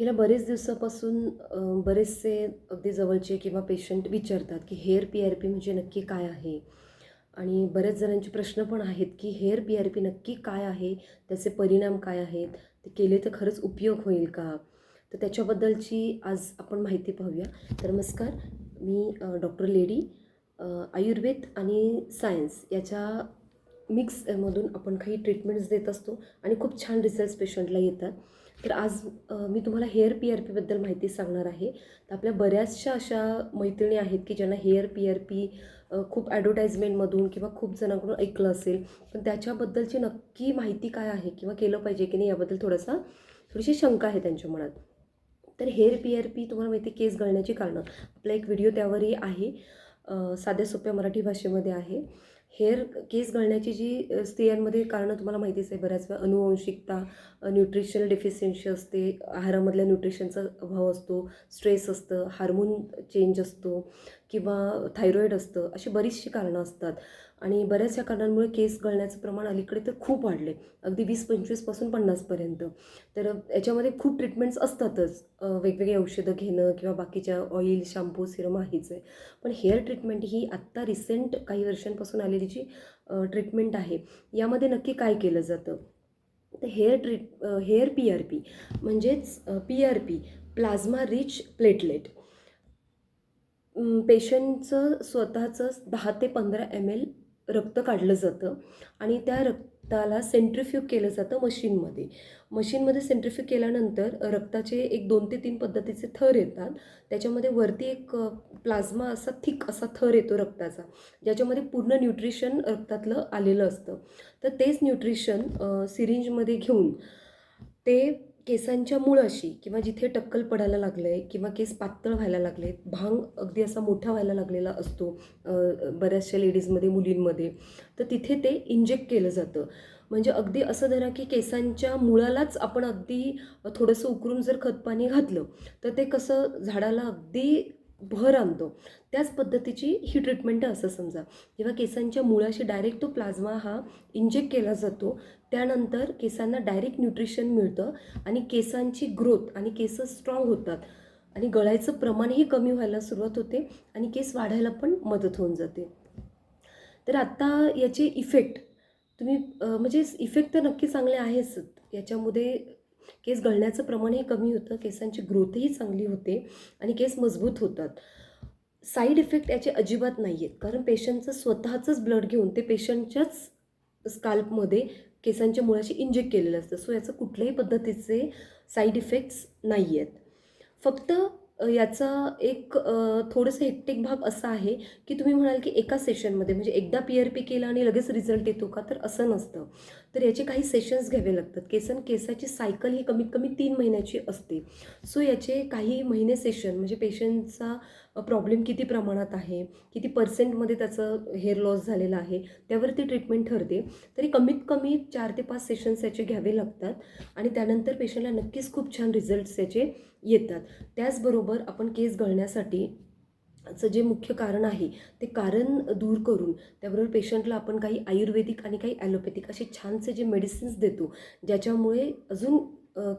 गेल्या बरेच दिवसापासून बरेचसे अगदी जवळचे किंवा पेशंट विचारतात की हेअर पी आर पी म्हणजे नक्की काय आहे? आणि बऱ्याच जणांचे प्रश्न पण आहेत की हेअर पी आर पी नक्की काय आहे? त्याचे परिणाम काय आहेत? ते केले तर खरंच उपयोग होईल का? तर त्याच्याबद्दलची आज आपण माहिती पाहूया. तर नमस्कार मी डॉक्टर लेडी आयुर्वेद आणि सायन्स याच्या मिक्समधून आपण काही ट्रीटमेंट्स देत असतो आणि खूप छान रिझल्ट्स पेशंटला येतात. तर आज मी तुम्हाला हेअर पी आर पीबद्दल माहिती सांगणार आहे. तर आपल्या बऱ्याचशा अशा मैत्रिणी आहेत की ज्यांना हेअर पी आर पी खूप ॲडव्हर्टाईजमेंटमधून किंवा खूप जणांकडून ऐकलं असेल पण त्याच्याबद्दलची नक्की माहिती काय आहे किंवा केलं पाहिजे की नाही याबद्दल थोडासा थोडीशी शंका आहे त्यांच्या मनात. तर हेअर पी आर पी तुम्हाला माहिती केस गळण्याची कारणं. आपला एक व्हिडिओ त्यावरही आहे साध्या सोप्या मराठी भाषेमध्ये आहे. हेअर केस गळण्याची जी स्त्रियांमध्ये कारणं तुम्हाला माहितीच आहे बऱ्याच वेळा अनुवंशिकता न्यूट्रिशनल डेफिशियन्सी असते आहारामधल्या न्यूट्रिशनचा अभाव असतो स्ट्रेस असतं हार्मोन चेंज असतो. किंवा थायरॉईड असतं अशी बरीचशी कारणं असतात. आणि बऱ्याचशा कारणांमुळे केस गळण्याचं प्रमाण अलीकडे तर खूप वाढले अगदी वीस पंचवीसपासून पन्नासपर्यंत तर याच्यामध्ये खूप ट्रीटमेंट्स असतातच. वेगवेगळी औषधं घेणं किंवा बाकीच्या ऑइल शॅम्पू सिरम आहेच आहे. पण हेअर ट्रीटमेंट ही आत्ता रिसेंट काही वर्षांपासून आलेली जी ट्रीटमेंट आहे यामध्ये नक्की काय केलं जातं? तर hair treat hair P R P म्हणजेच P R P plasma rich platelet पेशंटचं स्वतःचं दहा ते पंधरा एम एल रक्त काढलं जातं आणि त्या रक्ताला सेंट्रिफ्यूग केलं जातं मशीनमध्ये. मशीनमध्ये सेंट्रिफ्यूग केल्यानंतर रक्ताचे एक दोन ते तीन पद्धतीचे थर येतात. त्याच्यामध्ये वरती एक प्लाझ्मा असा थिक असा थर येतो रक्ताचा ज्याच्यामध्ये पूर्ण न्यूट्रिशन रक्तातलं आलेलं असतं. तर तेच न्यूट्रिशन सिरिंजमध्ये घेऊन ते केसांच्या मुळाशी किंवा जिथे टक्कल पडायला लागलं आहे किंवा केस पातळ व्हायला लागले भांग अगदी असा मोठा व्हायला लागलेला असतो बऱ्याचशा लेडीजमध्ये मुलींमध्ये तर तिथे ते इंजेक्ट केलं जातं. म्हणजे अगदी असं धरा की केसांच्या मुळालाच आपण अगदी थोडंसं उकरून जर खतपाणी घातलं तर ते कसं झाडाला अगदी भर आणतो. त्याच पद्धतीची ही ट्रीटमेंट आहे असं समजा. जेव्हा केसांच्या मुळाशी डायरेक्ट तो प्लाझ्मा हा इंजेक्ट केला जातो. त्यानंतर केसांना डायरेक्ट न्यूट्रिशन मिळतं आणि केसांची ग्रोथ आणि केस स्ट्रॉंग होतात. आणि गळायचं प्रमाणही कमी व्हायला सुरुवात होते आणि केस वाढायला पण मदत होऊन जाते. तर आत्ता याचे इफेक्ट तुम्ही म्हणजे इफेक्ट तर नक्की चांगले आहेच. याच्यामध्ये केस गळण्याचं प्रमाणही कमी होतं केसांची ग्रोथही चांगली होते आणि केस मजबूत होतात. साईड इफेक्ट याचे अजिबात नाही आहेत कारण पेशंटचं स्वतःचंच ब्लड घेऊन ते पेशंटच्याच स्काल्पमध्ये केसांच्या मुळाशी इंजेक्ट केलेलं असतं. सो याचं कुठल्याही पद्धतीचे साईड इफेक्ट्स नाही आहेत फक्त याचा एक थोडंसं हेक्टिक भाग असा आहे की तुम्ही म्हणाल की एका सेशनमध्ये म्हणजे एकदा पी आर पी केलं आणि लगेच रिझल्ट येतो का? तर असं नसतं. तर याचे काही सेशन्स घ्यावे लागतात. केसन केसाची सायकल ही कमीत कमी तीन महिन्याची असते. सो याचे काही महिने सेशन म्हणजे पेशंटचा प्रॉब्लेम किती प्रमाणात आहे किती पर्सेंटमध्ये त्याचं हेअर लॉस झालेलं आहे त्यावरती ट्रीटमेंट ठरते. तरी कमीत कमी चार ते पाच सेशन्स याचे घ्यावे लागतात आणि त्यानंतर पेशंटला नक्कीच खूप छान रिझल्ट्स याचे येतात. त्याचबरोबर आपण केस गळण्यासाठी चं जे मुख्य कारण आहे ते कारण दूर करून त्याबरोबर पेशंटला आपण काही आयुर्वेदिक आणि काही ॲलोपॅथिक असे छानसे जे मेडिसिन्स देतो ज्याच्यामुळे अजून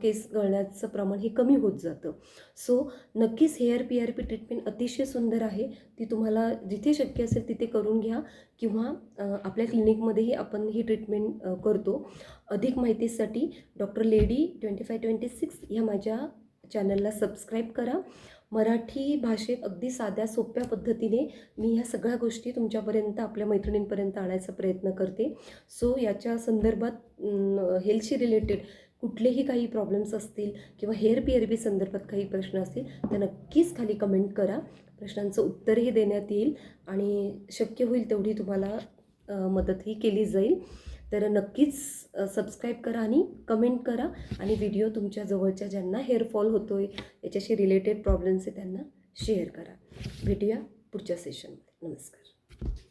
केस गळण्याचं प्रमाण हे कमी होत जातं. सो नक्कीच hair P R P treatment अतिशय सुंदर आहे. ती तुम्हाला जिथे शक्य असेल तिथे करून घ्या किंवा आपल्या क्लिनिकमध्येही आपण ही ट्रीटमेंट करतो. अधिक माहितीसाठी doctor lady twenty five twenty six ह्या माझ्या चॅनलला सबस्क्राईब करा. मराठी भाषेत अगदी साध्या सोप्या पद्धतीने मी ह्या सगळ्या गोष्टी तुमच्यापर्यंत आपल्या मैत्रिणींपर्यंत आणायचा प्रयत्न करते. सो याच्या संदर्भात हेल्थशी रिलेटेड कुठलेही काही प्रॉब्लेम्स असतील किंवा हेअर पी बी संदर्भात काही प्रश्न असतील तर नक्कीच खाली कमेंट करा. प्रश्नांचं उत्तरही देण्यात येईल आणि शक्य होईल तेवढी तुम्हाला मदतही केली जाईल. तर नक्कीच सबस्क्राईब करा आणि कमेंट करा. आणि व्हिडिओ तुमच्या जवळच्या ज्यांना हेअरफॉल होतो आहे याच्याशी रिलेटेड प्रॉब्लेम्स आहे त्यांना शेअर करा. भेटूया पुढच्या सेशनमध्ये नमस्कार.